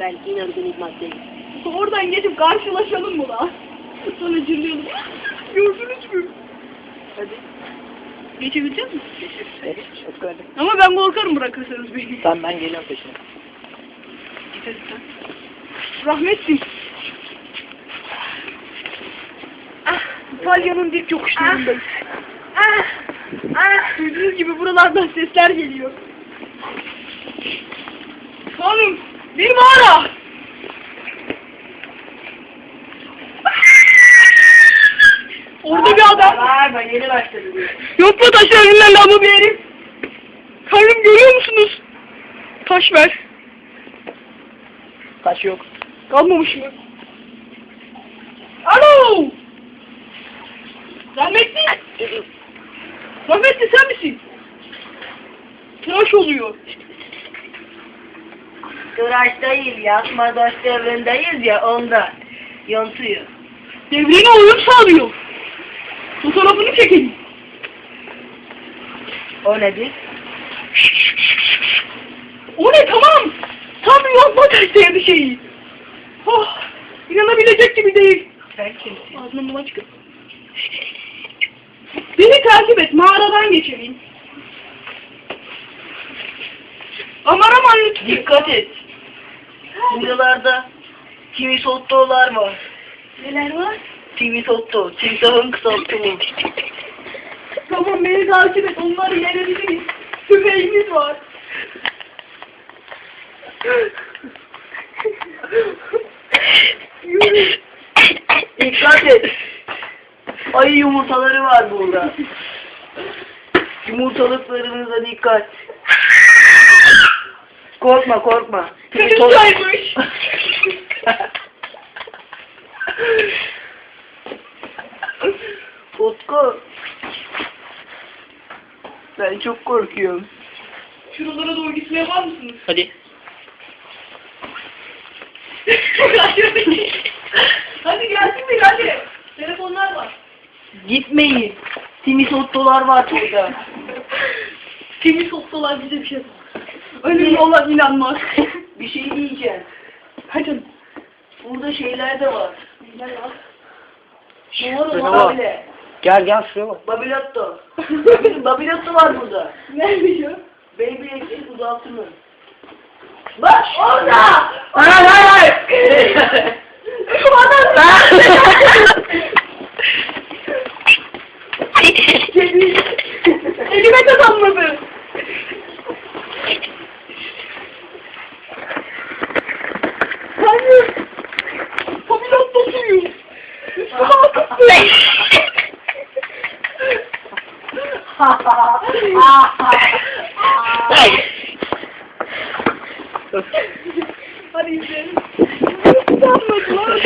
Ben inorganik maddeyim. Oradan geçip karşılaşalım mı lan? Sonra cırlayalım. Gördünüz mü? Hadi. Geçebilecek misin? Evet, çok hadi. Ama ben korkarım bırakırsanız beni. Tamam ben geliyorum peşine. Git hadi sen. Rahmetsin. Ah, İtalya'nın dik yokuşlarındayız. Ah, ah, Duyduğunuz gibi buralardan sesler geliyor. Hanım, bir mağara. Orada bir adam. Ben yeni başladım. Yok mu taşlar lan bu bir herif? Tanrım görüyor musunuz? Taş ver. Taş yok. Kalmamış mı? Alo! Rahmetli! Rahmetli sen misin? Tıraş oluyor. Tıraş değil yazma taş devrindeyiz ya onda. Yontuyor. Devrene uyum sağlıyor. Fotoğrafını çekelim. O nedir? O ne tamam. Tam yapma taşlayan şeyi. Oh, inanabilecek gibi değil. Sen kimsin? Ağzına mama çıkın. Beni takip et. Mağaradan geçelim. Aman aman lütfen. Dikkat et. Buralarda kimi sottolar var. Neler var? TV sotto. Timsahın kısaltımı. Tamam beni takip et. Onları yenebiliriz. Tüfeğimiz var. Yürü. Dikkat et. Ayı yumurtaları var burada. Yumurtalıklarınıza dikkat. Korkma korkma. Yumurtalık-. Utku. Ben çok korkuyorum. Şuralara doğru gitmeye var mısınız? Hadi. hadi gelsin bir hadi. Telefonlar var. Gitmeyin. Timisottolar var burada. Temiz soksalar bize bir şey yapar. Önemli olan inanmak. Bir şey diyeceğim. Hadi. Burada şeyler de var. Neler var? Ne var Şuraya o bak. Babile. Gel gel şuraya bak. Babilotto. Babil- Babilotto var burada. Nerede şu? Beyblade'in uzaltımı. Bak orada. Hayır hayır hayır. hey! what is this? Stop my blood!